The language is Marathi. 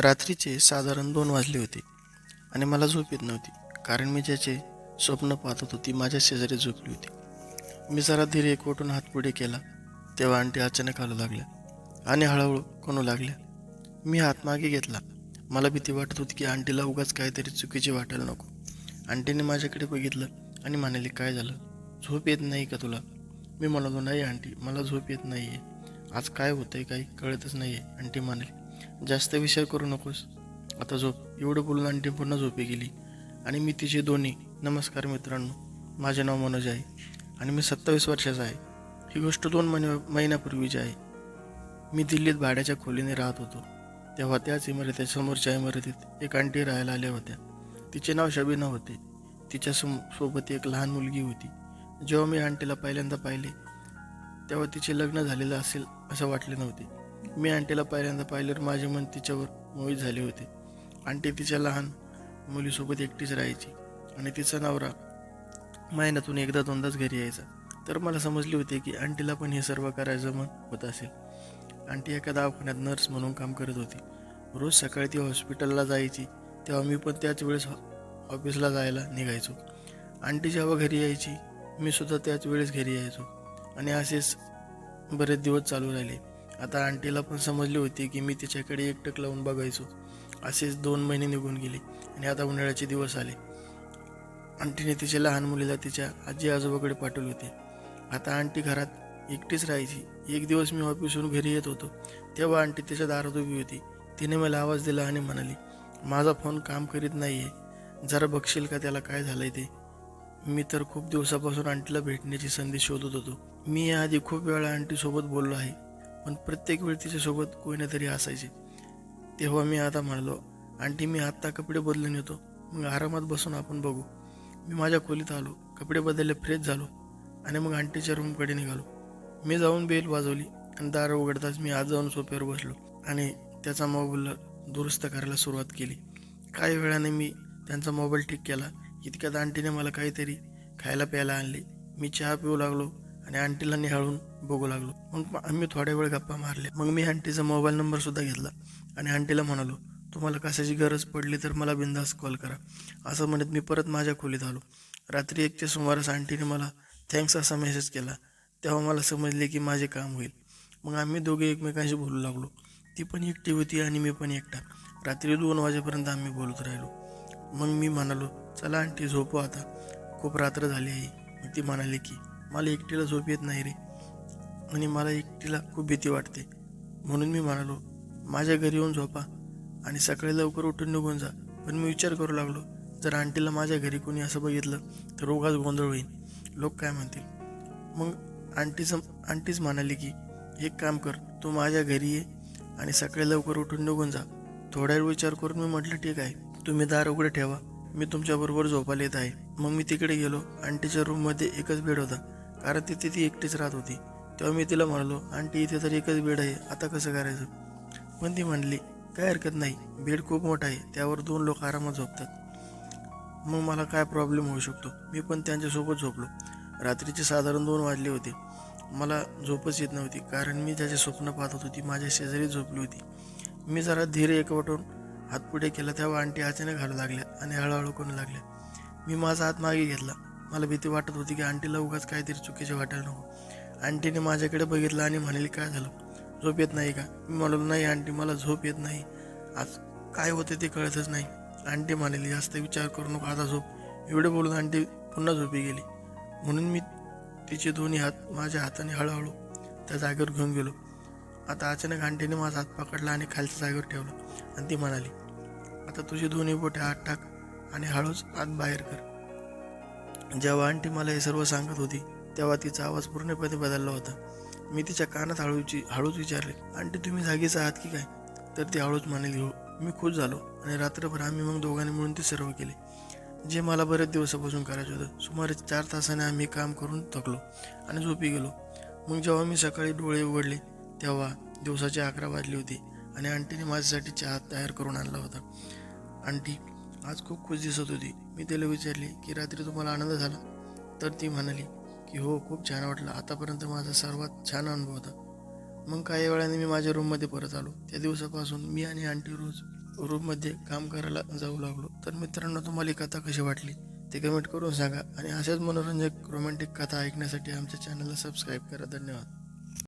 रात्रीचे साधारण दोन वाजले होते आणि मला झोप येत नव्हती कारण मी ज्याचे स्वप्न पाहत होतो ती माझ्या शेजारी झोपली होती. मी जरा धीरे एकवटून हात पुढे केला तेव्हा आंटी अचानक हलू लागल्या आणि हळूहळू कोणू लागल्या. मी हात मागे घेतला. मला भीती वाटत होती की आंटीला उगाच काहीतरी चुकीचे वाटायला नको. आंटीने माझ्याकडे बघितलं आणि म्हणाले काय झालं? झोप येत नाही का तुला? मी म्हणालो नाही आंटी मला झोप येत नाही आहे आज काय होतंय काही कळतच नाही आहे आंटी म्हणाली जास्त विचार करू नकोस. आता झोप. एवढं बोलून आंटी पुन्हा झोपी गेली. आणि मी तिचे दोन्ही नमस्कार मित्रांनो माझे नाव मनोज आहे. आणि मी सत्तावीस वर्षाचा आहे. ही गोष्ट दोन महिन्या महिन्यापूर्वीची आहे. मी दिल्लीत भाड्याच्या खोलीने राहत होतो. तेव्हा त्याच इमारतीच्या समोरच्या इमारतीत एक आंटी राहायला आल्या होत्या. तिचे नाव शबीना होते. तिच्या सम सोबत एक लहान मुलगी होती. जेव्हा मी आंटीला पहिल्यांदा पाहिले तेव्हा तिचे लग्न झालेलं असेल असं वाटले नव्हते. मी आंटीला पहिल्यांदा पाहिल्यावर माझे मन तिच्यावर मोहित झाले होते. आंटी तिच्या लहान मुलीसोबत एकटीच राहायची आणि तिचा नवरा महिन्यातून एकदा दोनदाच घरी यायचा. तर मला समजले होते की आंटीला पण हे सर्व करायचं मन होत असेल. आंटी एका दवाखान्यात नर्स म्हणून काम करत होती. रोज सकाळी ती हॉस्पिटलला जायची तेव्हा मी पण त्याच वेळेस ऑफिसला जायला निघायचो. आंटी जेव्हा घरी यायची मी सुद्धा त्याच वेळेस घरी यायचो. आणि असेच बरेच दिवस चालू राहिले. आता आंटीला पण समजली होती की मी तिच्याकडे एकटक लावून बघायचो. असेच दोन महिने निघून गेले आणि आता उन्हाळ्याचे दिवस आले. आंटीने तिच्या लहान मुलीला तिच्या आजी आजोबाकडे पाठवले होते. आता आंटी घरात एकटीच राहायची. एक दिवस मी ऑफिसहून घरी येत होतो. तेव्हा आंटी तिच्या दारात उभी होती. तिने मला आवाज दिला आणि म्हणाली माझा फोन काम करीत नाही आहे जरा बघशील का त्याला काय झालंय ते? मी तर खूप दिवसापासून आंटीला भेटण्याची संधी शोधत होतो. मी याआधी खूप वेळा आंटीसोबत बोललो आहे. पण प्रत्येक वेळ तिच्यासोबत कोणी ना तरी असायचे. तेव्हा मी आता म्हणालो आंटी मी आत्ता कपडे बदलून येतो. मग आरामात बसून आपण बघू. मी माझ्या खोलीत आलो कपडे बदलले फ्रेश झालो आणि मग आंटीच्या रूमकडे निघालो. मी जाऊन बेल वाजवली आणि दार उघडताच मी आज जाऊन सोफ्यावर बसलो आणि त्याचा मोबाईल दुरुस्त करायला सुरुवात केली. काही वेळाने मी त्यांचा मोबाईल ठीक केला. इतक्यात आंटीने मला काहीतरी खायला प्यायला आणले. मी चहा पिऊ लागलो आणि आंटीला निहाळून बघू लागलो. मग आम्ही थोड्या वेळ गप्पा मारल्या. मग मी आंटीचा मोबाईल नंबर सुद्धा घेतला. आणि आंटीला म्हणालो तुम्हाला कशाची गरज पडली तर मला बिंदास कॉल करा. असं म्हणत मी परत माझ्या खोलीत आलो. रात्री एकच्या सुमारास आंटीने मला थँक्स असा मेसेज केला. तेव्हा मला समजले की माझे काम होईल. मग आम्ही दोघे एकमेकांशी बोलू लागलो. ती पण एकटी होती आणि मी पण एकटा. रात्री दोन वाजेपर्यंत आम्ही बोलत राहिलो. मग मी म्हणालो चला आंटी झोपू आता. खूप रात्र झाली आहे. ती म्हणाली की मला एकटीला झोप येत नाही रे. आणि मला एकटीला खूप भीती वाटते. म्हणून मी म्हणालो माझ्या घरी येऊन झोपा आणि सकाळी लवकर उठून निघून जा. पण मी विचार करू लागलो जर आंटीला माझ्या घरी कोणी असं बघितलं तर रोगाच गोंधळ होईल लोक काय म्हणतील? मग आंटीचं आंटीच म्हणाली की एक काम कर तू माझ्या घरी ये आणि सकाळी लवकर उठून निघून जा. थोड्या वेळ विचार करून मी म्हटलं ठीक आहे तुम्ही दार उघडे ठेवा. मी तुमच्याबरोबर झोपायला येत आहे. मग मी तिकडे गेलो. आंटीच्या रूममध्ये एकच बेड होता कारण तिथे ती एकटीच राहत होती. तेव्हा मी तिला म्हणालो आंटी इथे तर एकच बेड आहे आता कसं करायचं? पण ती म्हणली काय हरकत नाही बेड खूप मोठा आहे त्यावर दोन लोक आरामात झोपतात. मग मला काय प्रॉब्लेम होऊ शकतो? मी पण त्यांच्यासोबत झोपलो. रात्रीचे साधारण दोन वाजले होते. मला झोपच येत नव्हती कारण मी ज्याचे स्वप्न पाहत होती माझ्या शेजारी झोपली होती. मी जरा धीर एकवटून हात पुढे केला तेव्हा आंटी अचानक हळू लागल्या आणि हळूहळू करू लागल्या. मी माझा हात मागे घेतला. मला भीती वाटत होती की आंटीला उगाच काहीतरी चुकीचे वाटायला नको. आंटीने माझ्याकडे बघितलं आणि म्हणाली काय झालं? झोप येत नाही का? मी म्हणालो नाही आंटी मला झोप येत नाही. आज काय होते ते कळतच नाही. आंटी म्हणाली जास्त विचार करू नको आता झोप. एवढे बोलून आंटी पुन्हा झोपी गेली. म्हणून मी तिचे दोन्ही हात माझ्या हाताने हळूहळू त्या जागेवर घेऊन गेलो. आता अचानक आंटीने माझा हात पकडला आणि खालच्या जागेवर ठेवला. आणि ती म्हणाली आता तुझे दोन्ही बोटे हात टाक आणि हळूच आत बाहेर कर. जेव्हा आंटी मला हे सर्व सांगत होती तेव्हा तिचा आवाज पूर्णपणे बदलला होता. मी तिच्या कानात हळूची हळूच विचारले आंटी तुम्ही जागीच आहात की काय? तर ती हळूच म्हणाली हो मी खुश झालो आणि रात्रभर आम्ही मग दोघांनी मिळून ते सर्व केले. जे मला बरेच दिवसापासून करायचं होतं सुमारे चार तासाने आम्ही काम करून थकलो आणि झोपी गेलो. मग जेव्हा मी सकाळी डोळे उघडले तेव्हा दिवसाचे अकरा वाजले होते आणि आंटीने माझ्यासाठी चहा तयार करून आणला होता. आंटी आज खूप खुश दिसत होती. मी तिला विचारले की रात्री तुम्हाला आनंद झाला? तर ती म्हणाली की हो खूप छान वाटलं. आतापर्यंत माझा सर्वात छान अनुभव होता. मग काही वेळाने मी माझ्या रूममध्ये परत आलो. त्या दिवसापासून मी आणि आंटी रोज रूममध्ये काम करायला जाऊ लागलो. तर मित्रांनो तुम्हाला ही कथा कशी वाटली ते कमेंट करून सांगा आणि अशाच मनोरंजक रोमॅन्टिक कथा ऐकण्यासाठी आमच्या चॅनलला सबस्क्राईब करा. धन्यवाद.